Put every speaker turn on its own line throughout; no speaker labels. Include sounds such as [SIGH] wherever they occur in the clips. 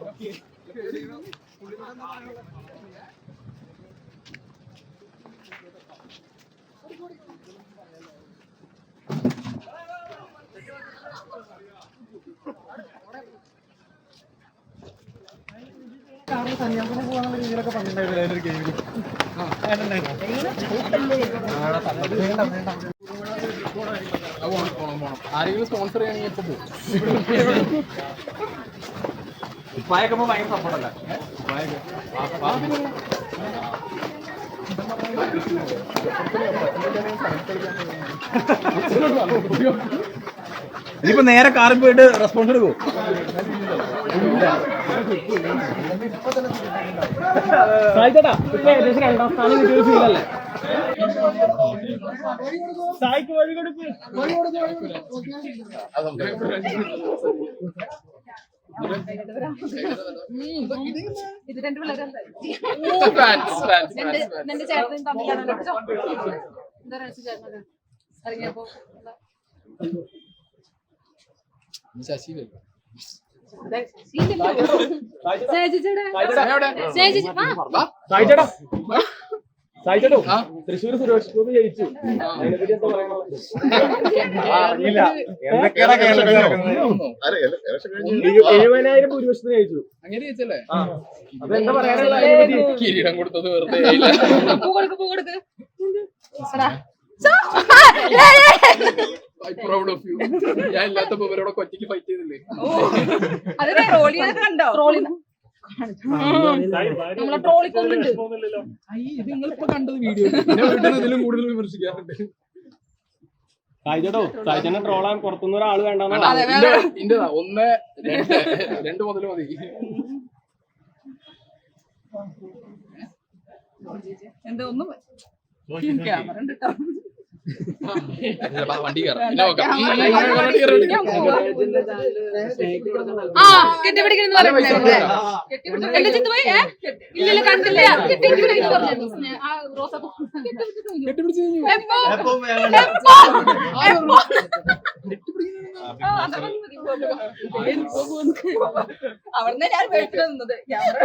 Okay. ഒരു ഗെയിമിൽ
ആരെങ്കിലും സ്പോൺസർ ചെയ്യണമെങ്കിൽ ഇപ്പൊ പോകും
ഭയങ്കര സപ്പോർട്ടല്ല ഇനിയിപ്പോ നേരെ കാറിൽ പോയിട്ട് റെസ്പോൺസ് എടുക്കും ഏകദേശം രണ്ടാം സ്ഥാനം
രണ്ട് ഇറങ്ങിയപ്പോ എന്താ?
സായിച്ചേട്ടാ തൃശ്ശൂർ സുരേഷ് ഗോപി ജയിച്ചു. അതിനെപ്പറ്റി എന്താ എഴുപതിനായിരം ഭൂരിപക്ഷത്തിന് ജയിച്ചു.
അങ്ങനെ
ജയിച്ചല്ലേ? പറയാനുള്ള
കിരീടം കൊടുത്തത് വെറുതെ [LAUGHS]
പൂ കൊടുക്ക് പൂ കൊടുക്ക്.
ഐ പ്രൗഡ് ഓഫ് യു ഞാൻ ഇല്ലാത്തപ്പോ ഇവരോട് ഒറ്റയ്ക്ക് ഫൈറ്റ് ചെയ്തില്ലേ?
കണ്ടോ? ട്രോളി നമ്മളെ ട്രോളിക്കൊന്നുണ്ട്
ഇത് നിങ്ങളിപ്പോ കണ്ടത് വീഡിയോ എന്നെ വീട്ടിൽ ഇതിലും കൂടുതൽ വിമർശിക്കാറുണ്ട്.
സായിച്ചേട്ടോ സായിച്ചേട്ടനെ ട്രോളാൻ പുറത്തുനിന്ന് ഒരാൾ
ഇന്റേതാ ഒന്ന് രണ്ട് രണ്ട് മുതൽ മതി.
എന്താ ഒന്നും ക്യാമറ ഉണ്ട് ട്ടോ.
വണ്ടി.
ആ കെട്ടിപ്പിടിക്കണം എന്റെ പോയി? ഇല്ലില്ല കണ്ടില്ല. കെട്ടിപ്പിടിക്കണം. അവിടുന്ന് ഞാൻ വീട്ടിൽ നിന്നത് ക്യാമറ.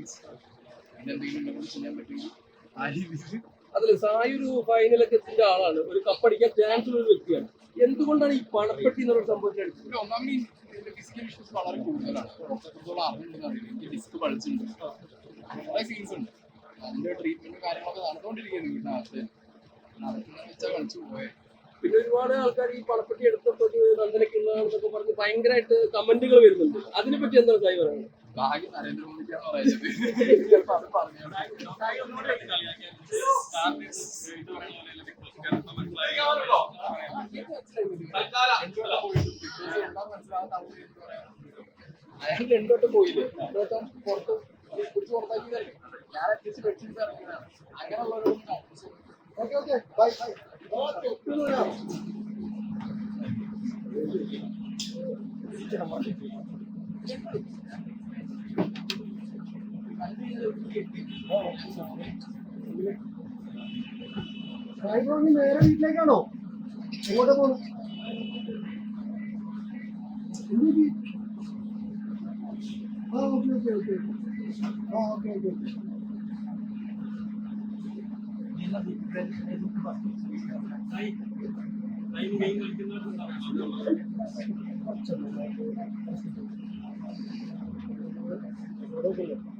താങ്ക്സ് എന്തെങ്കിലും ഉണ്ടെങ്കിൽ ചെയ്യാൻ പറ്റുമെങ്കിൽ ആ രീതിയിൽ
അതിൽ സായി ഒരു ഫൈനലൊക്കെ എത്തിന്റെ ആളാണ്. ഒരു കപ്പടിക്കാൻ ചാൻസ് ഉള്ള ഒരു വ്യക്തിയാണ്. എന്തുകൊണ്ടാണ് ഈ പണപ്പെട്ടി എന്നൊരു സംഭവത്തിൽ
ഒന്നാമത് ഇതിന്റെ ഫിസിക്കൽ ഇഷ്യൂസ് വളരെ കൂടുതലാണ്. എത്രത്തോളം അറിഞ്ഞിട്ടുണ്ടെന്ന് അറിയില്ല എനിക്ക് ഡിസ്ക് പഴിച്ചിട്ടുണ്ട് കുറെ സീൻസ് ഉണ്ട്. അതിന്റെ ട്രീറ്റ്മെന്റും കാര്യങ്ങളൊക്കെ വീട്ടിനകത്ത് വെച്ചാൽ കളിച്ചു
പിന്നെ ഒരുപാട് ആൾക്കാർ ഈ പണപ്പെട്ടി എടുത്തപ്പോൾ നന്ദനക്കുന്നതാണെന്നൊക്കെ പറഞ്ഞ് ഭയങ്കരമായിട്ട് കമന്റുകൾ വരുന്നുണ്ട്. അതിനെ പറ്റി എന്താണ് സായി പറയുന്നത്?
ഭാഗ്യം പറഞ്ഞു അയാൾ രണ്ടോട്ടം പോയില്ലേ രണ്ടോട്ടം പുറത്ത് പിടിച്ച് പുറത്താക്കിയതല്ലേ ഞാൻ അറ്റ്ലീസ്റ്റ് വെച്ചിട്ട് ഇറങ്ങിയതാണ് അങ്ങനെയുള്ളവരൊന്നും ഓക്കെ ഓക്കെ ബൈ ബൈ
നേരെ വീട്ടിലേക്കാണോ എങ്ങോട്ടാ പോണു ആ ഓക്കെ ഓക്കെ ഓക്കെ ആ ഓക്കെ ഓക്കെ
അവിടെ ഒരാൾക്ക്
ശരിക്കും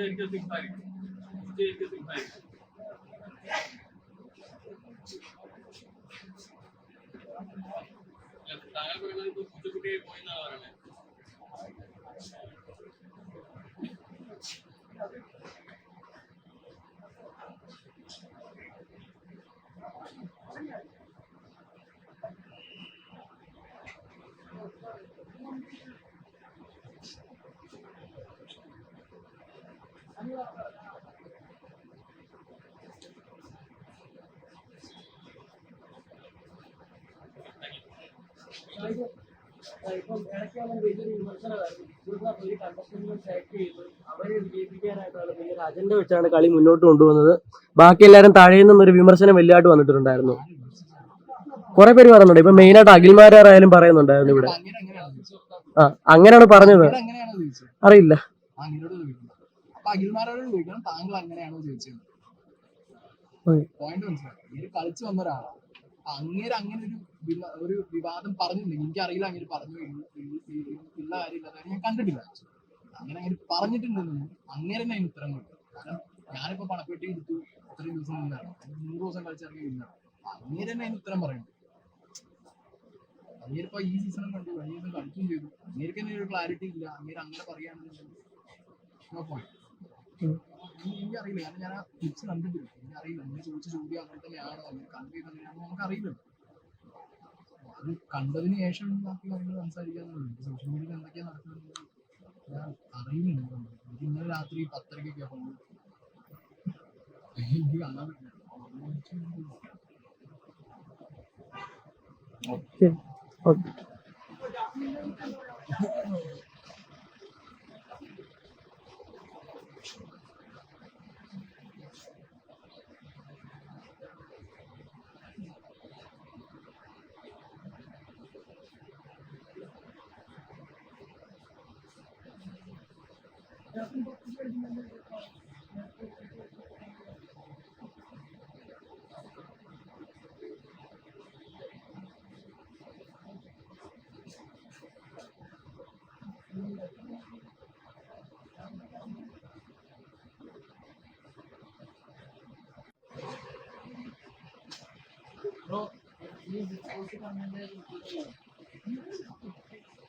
2.5 2.5 তারা করে মানে তো ফুটে
ফুটে বই না വലിയൊരു വിമർശനമായിരുന്നു. കണ്ടസ്റ്റന്റിനെ സെലക്ട് ചെയ്ത്. അവരെ വിജയിപ്പിക്കാനായിട്ടാണ് അജണ്ട വെച്ചാണ് കളി മുന്നോട്ട് കൊണ്ടുവന്നത്. ബാക്കി എല്ലാവരും താഴെ നിന്നൊരു വിമർശനം വലിയതായിട്ട് വന്നിട്ടുണ്ടായിരുന്നു. കുറെ പേര് പറയുന്നുണ്ട്. ഇപ്പൊ മെയിൻ ആയിട്ട് അഖിൽമാരായാലും പറയുന്നുണ്ടായിരുന്നു ഇവിടെ. ആ അങ്ങനെയാണ് പറഞ്ഞത്. അറിയില്ല.
താങ്കൾ അങ്ങനെയാണോ ചോദിച്ചത്. പോയിന്റ് മനസ്സിലായി. കളിച്ചു വന്ന ഒരാളാണ്. അപ്പൊ അങ്ങേര് അങ്ങനെ ഒരു ഒരു വിവാദം പറഞ്ഞിട്ടുണ്ടെങ്കിൽ എനിക്കറിയില്ല അങ്ങനെ പറഞ്ഞു ഇല്ല- ഇല്ല- ഇല്ല- ഇല്ല കാര്യമില്ല കാര്യം ഞാൻ കണ്ടിട്ടില്ല. അങ്ങനെ അങ്ങനെ പറഞ്ഞിട്ടുണ്ടെന്നും അങ്ങനെ അതിന് ഉത്തരം കൊടുക്കും കാരണം ഞാനിപ്പോ പണപ്പെട്ടി എടുത്തു ഇത്രയും ദിവസം നിന്നാണ്. നൂറ് ദിവസം കളിച്ചിറങ്ങി നിന്നാണ് അങ്ങേര് തന്നെ അതിന് ഉത്തരം പറയണം അങ്ങേരിപ്പോ ഈ സീസണും കണ്ടു കഴിഞ്ഞ സീസൺ കളിക്കുകയും ചെയ്തു. അങ്ങേർക്ക് തന്നെ ഒരു ക്ലാരിറ്റി ഇല്ല. അങ്ങേര് അങ്ങനെ പറയുകയാണെന്നുണ്ടെങ്കിൽ നോ. ഇനി എനിക്കറിയില്ല കാരണം ഞാൻ ആ ടിപ്സ് കണ്ടിട്ടില്ല എനിക്കറിയില്ല നിങ്ങൾ ചോദിച്ച ചോദ്യം അങ്ങനെ തന്നെയാണോ. അങ്ങനെ കണ്ടു അങ്ങനെയാണോ നമുക്ക് അറിയില്ല അത് കണ്ടതിന് ശേഷം ബാക്കി കാര്യങ്ങൾ സംസാരിക്കാന്നുള്ളൂ സോഷ്യൽ മീഡിയയിൽ എന്തൊക്കെയാ നടക്കുന്നത്? ഞാൻ അറിയുന്നുണ്ട് എനിക്ക് ഇന്നലെ രാത്രി പത്തരക്കൊക്കെ പോകുന്നത് എനിക്ക് കാണാൻ പറ്റില്ല.
ഓക്കെ. ഓക്കെ.
그럼, 어, 이제
오시면 안
되는 거죠.